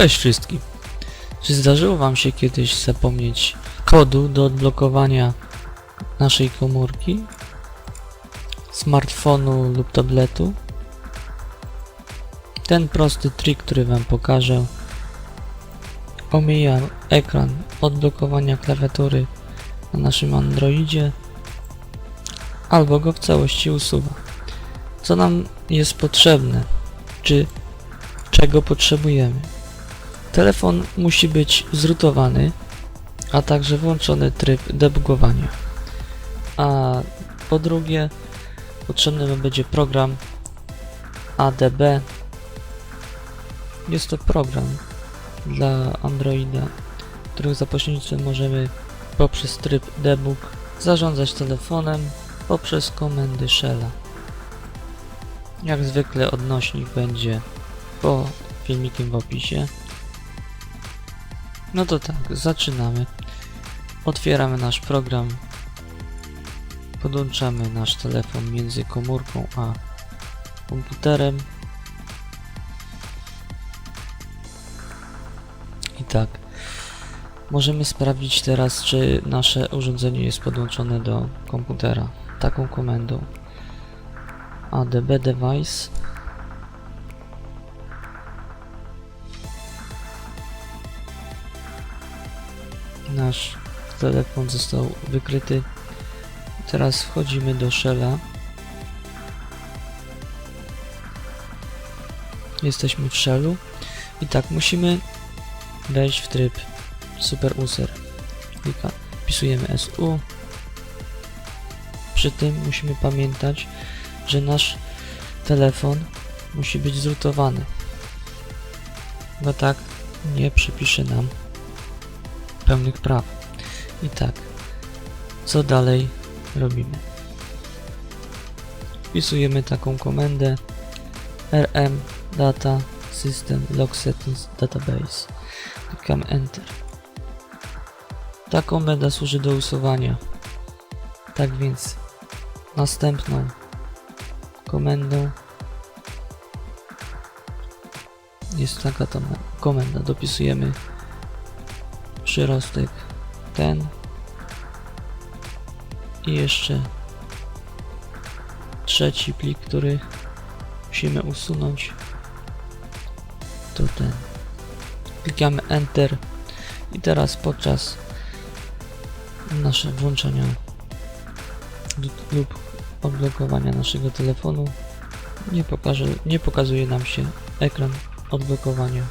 Cześć wszystkim. Czy zdarzyło Wam się kiedyś zapomnieć kodu do odblokowania naszej komórki, smartfonu lub tabletu? Ten prosty trik, który Wam pokażę, omija ekran odblokowania klawiatury na naszym Androidzie albo go w całości usuwa. Co nam jest potrzebne? Czy czego potrzebujemy? Telefon musi być zrutowany, a także włączony tryb debugowania. A po drugie, potrzebny będzie program ADB. Jest to program dla Androida, którego za pośrednictwem możemy poprzez tryb debug zarządzać telefonem poprzez komendy shella. Jak zwykle odnośnik będzie po filmikiem w opisie. No to tak, zaczynamy. Otwieramy nasz program. Podłączamy nasz telefon między komórką a komputerem. I tak. Możemy sprawdzić teraz, czy nasze urządzenie jest podłączone do komputera. Taką komendą. ADB device nasz telefon został wykryty. Teraz wchodzimy do Shella. Jesteśmy w Shellu i tak musimy wejść w tryb Super User. Wpisujemy SU. Przy tym musimy pamiętać, że nasz telefon musi być zrutowany. Bo tak nie przypisze nam pełnych praw. I tak, co dalej robimy? Wpisujemy taką komendę rm data system log settings database. Klikamy enter. Ta komenda służy do usuwania. Tak więc następną komendą jest taka tam komenda. Dopisujemy przyrostek ten i jeszcze trzeci plik, który musimy usunąć to ten klikamy enter i teraz podczas nasze włączenia lub- lub odblokowania naszego telefonu nie, pokaże, nie pokazuje nam się ekran odblokowania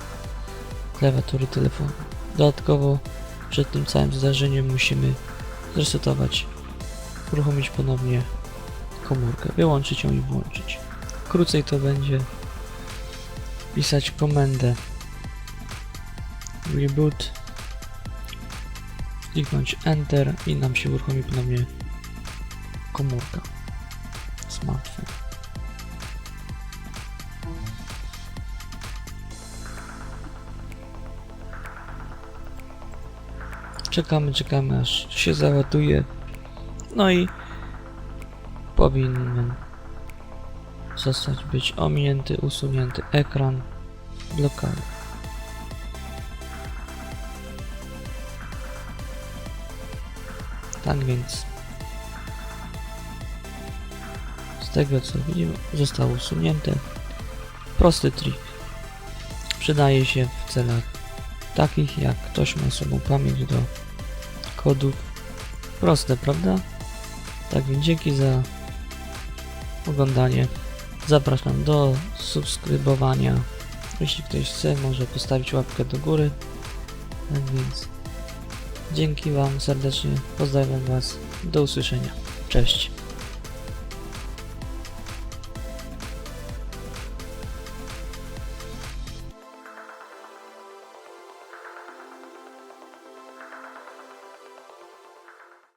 klawiatury telefonu. Dodatkowo przed tym całym zdarzeniem musimy zresetować, uruchomić ponownie komórkę, wyłączyć ją i włączyć. Krócej to będzie pisać komendę reboot, kliknąć enter i nam się uruchomi ponownie komórka, smartfon. Czekamy, czekamy aż się załaduje. No i powinien zostać być ominięty, usunięty ekran blokady. Tak więc z tego co widzimy zostało usunięte. Prosty trik. Przydaje się w celach takich jak ktoś ma sobą pamięć do kodów. Proste, prawda? Tak więc dzięki za oglądanie. Zapraszam do subskrybowania. Jeśli ktoś chce, może postawić łapkę do góry. Tak więc dzięki Wam serdecznie. Pozdrawiam Was. Do usłyszenia. Cześć.